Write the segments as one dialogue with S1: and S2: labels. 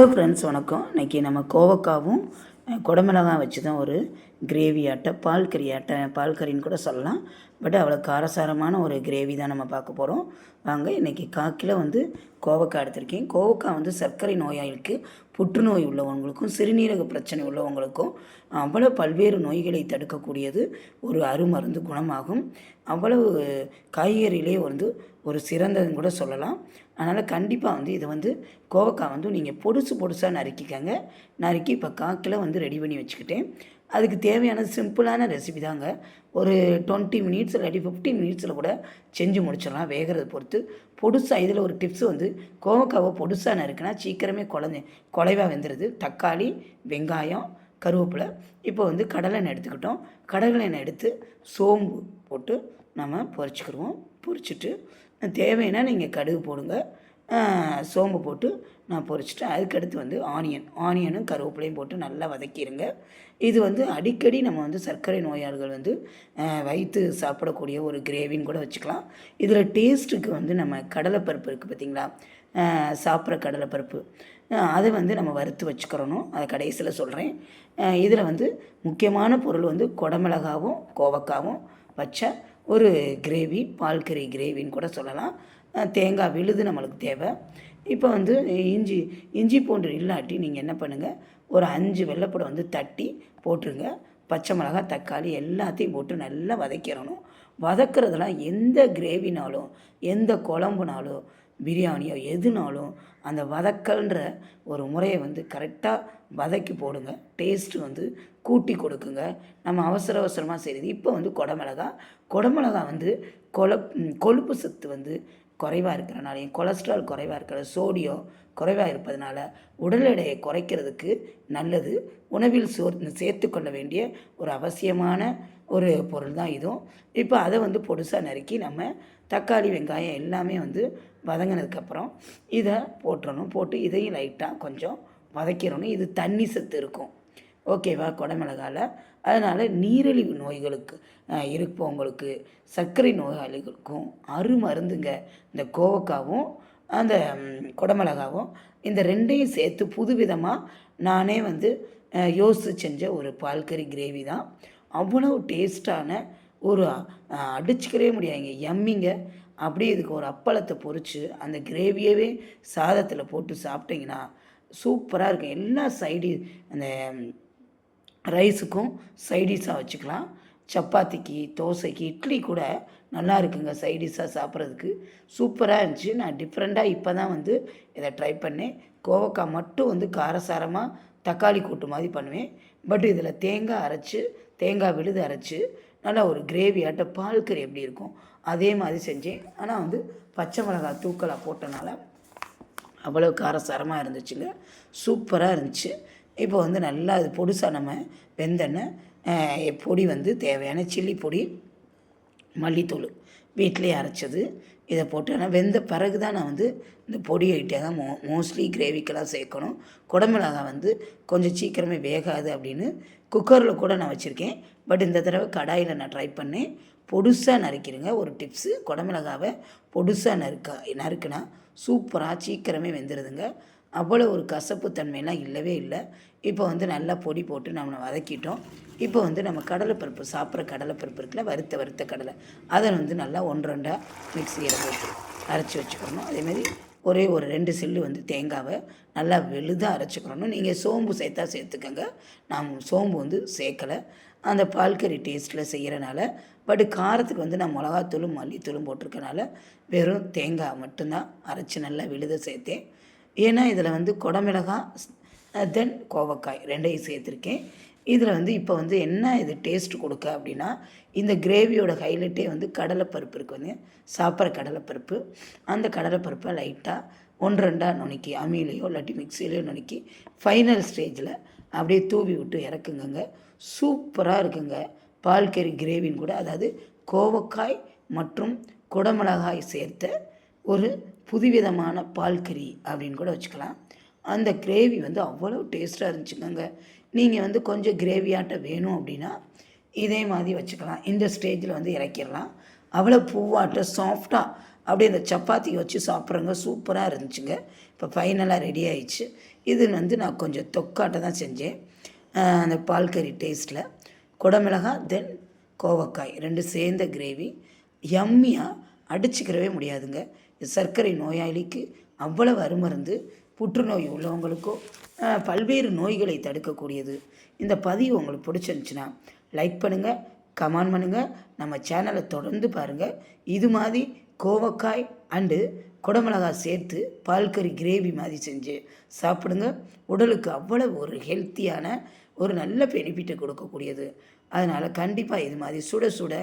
S1: Hello friends வணக்கம். இன்றைக்கி நம்ம கோவக்காவும் குடமிளகாய் வச்சு தான் ஒரு கிரேவி ஆட்டை பால் கறி ஆட்டை பால் கறின்னு கூட சொல்லலாம். பட் அவ்வளோ காரசாரமான ஒரு கிரேவி தான் நம்ம பார்க்க போகிறோம் வாங்க இன்றைக்கி காக்கில் வந்து கோவக்காய் எடுத்திருக்கேன். கோவக்காய் வந்து சர்க்கரை நோயாளிக்கு புற்றுநோய் உள்ளவங்களுக்கும் சிறுநீரக பிரச்சனை உள்ளவங்களுக்கும் அவ்வளோ பல்வேறு நோய்களை தடுக்கக்கூடியது ஒரு அருமருந்து குணமாகும். அவ்வளவு காய்கறியிலே வந்து ஒரு சிறந்ததுன்னு கூட சொல்லலாம். அதனால் கண்டிப்பாக வந்து இதை வந்து கோவக்காய் வந்து நீங்கள் பொடுசு பொடுசாக நறுக்கிக்கங்க. நறுக்கி இப்போ காக்கில் வந்து ரெடி பண்ணி வச்சுக்கிட்டேன். அதுக்கு தேவையான சிம்பிளான ரெசிபி தாங்க. ஒரு டுவெண்ட்டி மினிட்ஸ் இல்லாட்டி ஃபிஃப்டீன் மினிட்ஸில் கூட செஞ்சு முடிச்சிடலாம் வேகிறத பொறுத்து. பொடுசாக இதில் ஒரு டிப்ஸ் வந்து கோவக்காவை பொடுசாக இருக்குன்னா சீக்கிரமே குழந்தை குலைவாக வெந்துடுது தக்காளி வெங்காயம் கருவேப்பிலை. இப்போ வந்து கடலை எண்ணெய் எடுத்துக்கிட்டோம். கடலெண்ணெய் எடுத்து சோம்பு போட்டு நம்ம பொரிச்சுக்கிடுவோம். பொரிச்சிட்டு தேவைன்னா நீங்கள் கடுகு போடுங்க. சோம்பு போட்டு நான் பொரிச்சிட்டு அதுக்கடுத்து வந்து ஆனியன். ஆனியனும் கருவேப்பிலையும் போட்டு நல்லா வதக்கிடுங்க இது வந்து அடிக்கடி நம்ம வந்து சர்க்கரை நோயாளிகள் வந்து வைத்து சாப்பிடக்கூடிய ஒரு கிரேவின்னு கூட வச்சுக்கலாம். இதில் டேஸ்ட்டுக்கு வந்து நம்ம கடலைப்பருப்பு இருக்குது பார்த்தீங்களா சாப்பிட்ற கடலைப்பருப்பு. அதை வந்து நம்ம வறுத்து வச்சுக்கிறணும். அதை கடைசியில் சொல்கிறேன் இதில் வந்து முக்கியமான பொருள் வந்து குடமிளகாவும் கோவக்காவும் வச்ச ஒரு கிரேவி பால்கறி கிரேவின்னு கூட சொல்லலாம். தேங்காய் விழுது நம்மளுக்கு தேவை. இப்போ வந்து இஞ்சி இஞ்சி பூண்டு இல்லாட்டி நீங்கள் என்ன பண்ணுங்கள் ஒரு அஞ்சு வெள்ளைப்பூடை வந்து தட்டி போட்டுருங்க. பச்சை மிளகாய் தக்காளி எல்லாத்தையும் போட்டு நல்லா வதக்கிடணும். வதக்கிறதுலாம் எந்த கிரேவினாலும் எந்த குழம்புனாலும் பிரியாணியோ எதுனாலும் அந்த வதக்கல்ன்ற ஒரு முறையை வந்து கரெக்டாக வதக்கி போடுங்க. டேஸ்ட்டு வந்து கூட்டி கொடுக்குங்க. நம்ம அவசர அவசரமாக செய்கிறது இப்போ வந்து குடமிளகா குடமிளகா வந்து கொல கொழுப்பு சத்து வந்து குறைவாக இருக்கிறனாலையும் கொலஸ்ட்ரால் குறைவாக இருக்கிற சோடியம் குறைவாக இருப்பதனால உடல் எடையை குறைக்கிறதுக்கு நல்லது. உணவில் சோர் சேர்த்துக்கொள்ள வேண்டிய ஒரு அவசியமான ஒரு பொருள் தான் இதுவும். இப்போ அதை வந்து பொடுசாக நறுக்கி நம்ம தக்காளி வெங்காயம் எல்லாமே வந்து வதங்கினதுக்கப்புறம் இதை போட்டுறணும். போட்டு இதையும் லைட்டாக கொஞ்சம் வதக்கிடணும். இது தண்ணி சத்து இருக்கும். ஓகேவா குடமிளகால அதனால் நீரிழிவு நோய்களுக்கு இருப்பவங்களுக்கு சர்க்கரை நோயாளிகளுக்கும் அருமருந்துங்க. இந்த கோவக்காவும் அந்த குடமிளகாவும் இந்த ரெண்டையும் சேர்த்து புதுவிதமாக நானே வந்து யோசித்து செஞ்ச ஒரு பால்கறி கிரேவி தான். அவ்வளோ டேஸ்டான ஒரு அஹ், அடிச்சுக்கவே முடியாதுங்க. எம்மிங்க. அப்படியே இதுக்கு ஒரு அப்பளத்தை பொறிச்சு அந்த கிரேவியவே சாதத்தில் போட்டு சாப்பிட்டிங்கன்னா சூப்பராக இருக்கும். எல்லா சைடு அந்த ரைஸுக்கும் சைடிஷாக வச்சுக்கலாம். சப்பாத்திக்கு தோசைக்கு இட்லி கூட நல்லா இருக்குங்க சைடிஷாக சாப்பிட்றதுக்கு. சூப்பராக இருந்துச்சு. நான் டிஃப்ரெண்ட்டாக இப்போ தான் வந்து இதை ட்ரை பண்ணேன். கோவக்காய் மட்டும் வந்து காரசாரமாக தக்காளி கூட்டு மாதிரி பண்ணுவேன். பட் இதில் தேங்காய் அரைச்சி தேங்காய் விழுது அரைச்சி நல்லா ஒரு கிரேவி ஆட்ட பால் கறி எப்படி இருக்கும் அதே மாதிரி செஞ்சேன். ஆனால் வந்து பச்சை மிளகாய் தூக்கலாக போட்டனால அவ்வளோ காரசாரமாக இருந்துச்சுங்க. சூப்பராக இருந்துச்சு. இப்போ வந்து நல்லா அது பொடுசாக நம்ம வெந்தெண்ணெய் பொடி வந்து தேவையான சில்லி பொடி மல்லித்தூள் வீட்டிலே அரைச்சது. இதை போட்டு ஆனால் வெந்த பிறகு தான் நான் வந்து இந்த பொடியிட்டே தான் மோ மோஸ்ட்லி கிரேவிக்கெல்லாம் சேர்க்கணும். குடமிளகா வந்து கொஞ்சம் சீக்கிரமே வேகாது அப்படின்னு குக்கரில் கூட நான் வச்சுருக்கேன். பட் இந்த தடவை கடாயில் நான் ட்ரை பண்ணேன். பொடுசாக நறுக்கிடுங்க. ஒரு டிப்ஸு குடமிளகாவை பொடுசாக நறுக்க நறுக்குனா சூப்பராக சீக்கிரமே வெந்துடுதுங்க அவ்வளோ ஒரு கசப்பு தன்மையெல்லாம் இல்லவே இல்லை. இப்போ வந்து நல்லா பொடி போட்டு நம்ம வதக்கிட்டோம். இப்போ வந்து நம்ம கடலைப்பருப்பு சாப்பிட்ற கடலைப்பருப்பு இருக்குல்ல வறுத்த வறுத்த கடலை. அதை வந்து நல்லா ஒன்று ரெண்டாக மிக்சியில் போட்டு அரைச்சி வச்சுக்கணும். அதேமாதிரி ஒரே ஒரு ரெண்டு சில்லு வந்து தேங்காவை நல்லா வெளுதாக அரைச்சிக்கிறணும் நீங்கள் சோம்பு சேர்த்தா சேர்த்துக்கங்க. நான் சோம்பு வந்து சேர்க்கலை. அந்த பால்கறி டேஸ்ட்டில் செய்கிறனால பட் காரத்துக்கு வந்து நான் மிளகாத்தூளும் மல்லித்தூளும் போட்டிருக்கனால வெறும் தேங்காய் மட்டும்தான் அரைச்சி நல்லா விழுத சேர்த்தேன். ஏன்னா இதில் வந்து குடமிளகாய் தென் கோவக்காய் ரெண்டையும் சேர்த்துருக்கேன். இதில் வந்து இப்போ வந்து என்ன இது டேஸ்ட் கொடுக்க அப்படின்னா இந்த கிரேவியோட ஹைலைட்டே வந்து கடலைப்பருப்பு இருக்குது வந்து சாப்பிட்ற கடலைப்பருப்பு. அந்த கடலைப்பருப்பை லைட்டாக ஒன்று ரெண்டாக நுணுக்கி அம்மியிலையோ இல்லாட்டி மிக்சிலையோ நுணுக்கி ஃபைனல் ஸ்டேஜில் அப்படியே தூவி விட்டு இறக்குங்கங்க. சூப்பராக இருக்குங்க. பால்கறி கிரேவின்னு கூட அதாவது கோவக்காய் மற்றும் குடமிளகாய் சேர்த்த ஒரு புதுவிதமான பால்கறி அப்படின்னு கூட வச்சுக்கலாம். அந்த கிரேவி வந்து அவ்வளோ டேஸ்ட்டாக இருந்துச்சுக்கோங்க நீங்கள் வந்து கொஞ்சம் கிரேவியாட்ட வேணும் அப்படின்னா இதே மாதிரி வச்சுக்கலாம். இந்த ஸ்டேஜில் வந்து இறக்கிடலாம். அவ்வளோ பூவாட்ட சாஃப்டாக அப்படியே அந்த சப்பாத்தி வச்சு சாப்பிட்றங்க சூப்பராக இருந்துச்சுங்க. இப்போ ஃபைனலாக ரெடி ஆயிடுச்சு. இது வந்து நான் கொஞ்சம் தொக்காட்ட தான் செஞ்சேன். அந்த பால்கறி டேஸ்ட்டில் குடமிளகா தென் கோவக்காய். ரெண்டு சேர்ந்த கிரேவி. யம்மியாக அடிச்சுக்கிறவே முடியாதுங்க. சர்க்கரை நோயாளிக்கு அவ்வளவு அருமருந்து புற்றுநோய் உள்ளவங்களுக்கோ பல்வேறு நோய்களை தடுக்கக்கூடியது. இந்த பதிவு உங்களுக்கு பிடிச்சிருந்துச்சுன்னா லைக் பண்ணுங்கள் கமெண்ட் பண்ணுங்கள் நம்ம சேனலை தொடர்ந்து பாருங்கள் இது மாதிரி கோவக்காய் அண்டு குடமிளகாய் சேர்த்து பால்கறி கிரேவி மாதிரி செஞ்சு சாப்பிடுங்க. உடலுக்கு அவ்வளவு ஒரு ஹெல்த்தியான ஒரு நல்ல பெனிஃபிட்டை கொடுக்கக்கூடியது. அதனால் கண்டிப்பாக இது மாதிரி சுட சுட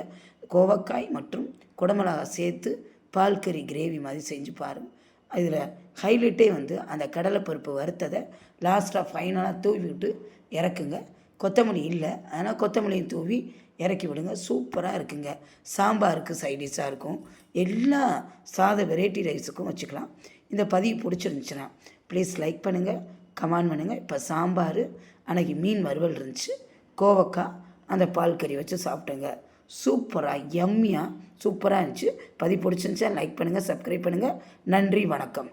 S1: கோவக்காய் மற்றும் குடமிளகாய் சேர்த்து பால்கறி கிரேவி மாதிரி செஞ்சு பாருங்கள் இதில் ஹைலைட்டே வந்து அந்த கடலைப்பருப்பு வறுத்ததை லாஸ்ட்டாக ஃபைனலாக தூவி விட்டு இறக்குங்க. கொத்தமல்லி இல்லை. ஆனால் கொத்தமல்லியும் தூவி இறக்கி விடுங்க. சூப்பராக இருக்குங்க. சாம்பாருக்கு சைடிஷாக இருக்கும். எல்லா சாத வெரைட்டி ரைஸுக்கும் வச்சுக்கலாம். இந்த பதிவு பிடிச்சிருந்துச்சுன்னா ப்ளீஸ் லைக் பண்ணுங்கள் கமெண்ட் பண்ணுங்கள் இப்போ சாம்பார் அன்றைக்கி மீன் வறுவல் இருந்துச்சு. கோவக்காய் அந்த பால் கறி வச்சு சாப்பிட்டேங்க. சூப்பராக எம்மியாக சூப்பராக இருந்துச்சு. பதிவு பிடிச்சிருந்துச்சா லைக் பண்ணுங்கள் சப்ஸ்கிரைப் பண்ணுங்கள் நன்றி வணக்கம்.